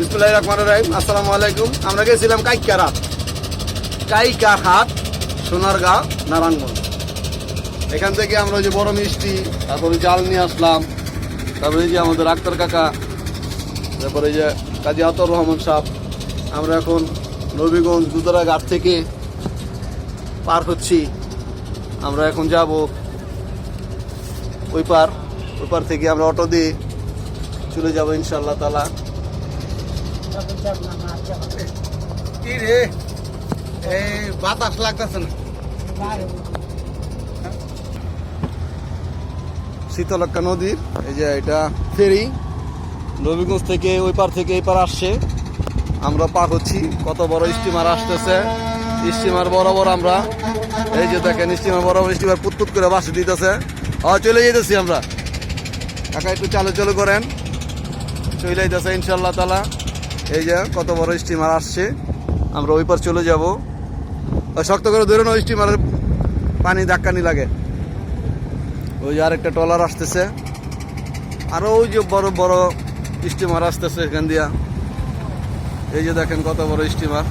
বিসমুল্লাহ রহমান রাহিম। আসসালামু আলাইকুম। আমরা গেছিলাম কাইকা রাত কাইকা হাট, সোনারগাঁও, নারায়ণগঞ্জ। এখান থেকে আমরা যে বড় মিষ্টি, তারপরে জাল নিয়ে আসলাম। তারপরে যে আমাদের আক্তার কাকা, তারপরে যে কাজী আতর রহমান সাহ আমরা এখন নবীগঞ্জ দুদরা ঘাট থেকে পার হচ্ছি। আমরা এখন যাব ওই পার। ওই পার থেকে আমরা অটো দিয়ে চলে যাব ইনশাল্লাহ তালা বাতাস লাগতেছে না। শীতলক্কা নদীর, এই যে এটা ফেরি, নবীগঞ্জ থেকে ওই পার থেকে এই পার আসছে। আমরা পার হচ্ছি, কত বড় স্টিমার আসতেছে। স্টিমার বরাবর আমরা, এই যে দেখেন, স্টিমার বরাবর স্টিমার পুতপুত করে বাসে দিতেছে। চলে যেতেছি আমরা। কাকা একটু চালু চালু করেন। চলে যাইতেছে ইনশাল্লাহ তালা এই যে কত বড় স্টিমার আসছে, আমরা ওই পার চলে যাব। শক্ত করে ধরে না ওই স্টিমারের পানি ধাক্কানি লাগে। ওই যে আরেকটা ট্রলার আসতেছে। আরও ওই যে বড় বড় স্টিমার আসতেছে এখান দিয়া। এই যে দেখেন কত বড় স্টিমার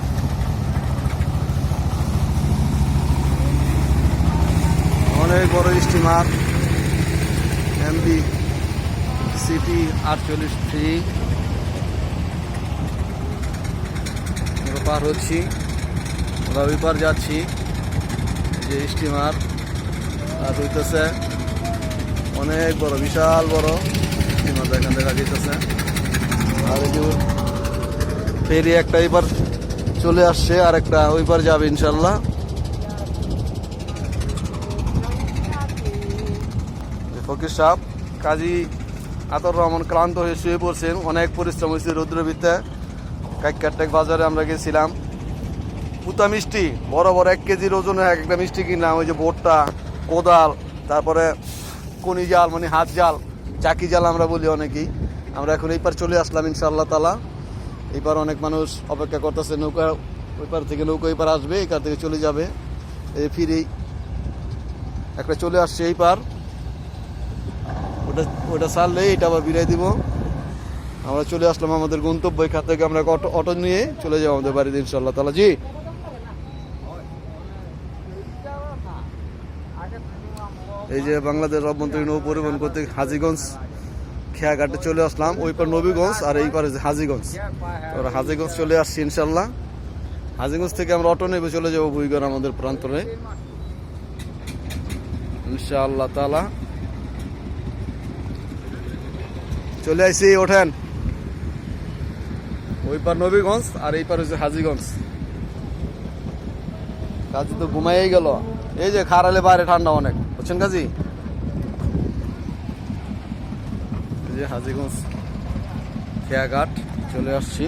অনেক বড় স্টিমার এমবি সিটি আটচল্লিশ থ্রি পার হচ্ছি। আমরা ওই পার যাচ্ছি যে স্টিমার, আর হইতেছে অনেক বড়, বিশাল বড় স্টিমার এখান দেখা যেতেছে আর এই ফেরি একটা এবার চলে আসছে, আর একটা ওই পার যাবে ইনশাল্লাহ। ফকির সাহ কাজী আতর রহমান ক্লান্ত হয়ে শুয়ে পড়ছেন, অনেক পরিশ্রম হয়েছে রৌদ্রবিদ্যা কাইকারটেক বাজারে আমরা গেছিলাম। পুতা মিষ্টি, বড় বড় এক কেজির ওজনে এক একটা মিষ্টি কিনলাম, ওই যে বোটটা কোদাল, তারপরে কনি জাল মানে হাত জাল, চাকি জাল আমরা বলি অনেকেই। আমরা এখন এই পার চলে আসলাম ইনশাআল্লাহ তালা এইবার অনেক মানুষ অপেক্ষা করতেছে, নৌকা ওই পার থেকে নৌকা এই পার আসবে এই থেকে চলে যাবে। এই ফিরেই একটা চলে আসছে এই পার ওটা ওটা ছাড়লে এটা আবার বিরাই দিব। আমরা চলে আসলাম আমাদের গন্তব্য এখান থেকে আমরা অটো অটো নিয়ে চলে যাব আমাদের বাড়িতে ইনশাল্লাহ তালা জি। এই যে বাংলাদেশ অভ্যন্তরীণ নৌ পরিবহন কর্তৃক হাজিগঞ্জ খেয়াঘাটে চলে আসলাম। ওই পার নবীগঞ্জ আর এই পারে হাজিগঞ্জ। আমরা হাজিগঞ্জ চলে আসছি ইনশাল্লাহ হাজিগঞ্জ থেকে আমরা অটো নেবে চলে যাব বুইগড় আমাদের প্রান্তরে। ইনশাআল্লাহ তালা চলে আসছি ওঠেন। ওই পার নবীগঞ্জ আর এই পার হচ্ছে হাজিগঞ্জ। কাজী তো ঘুমাই গেল। এই যে খারালে বাইরে ঠান্ডা অনেক, বুঝছেন কাজী? যে হাজিগঞ্জ খেয়াঘাট, চলে আসছি।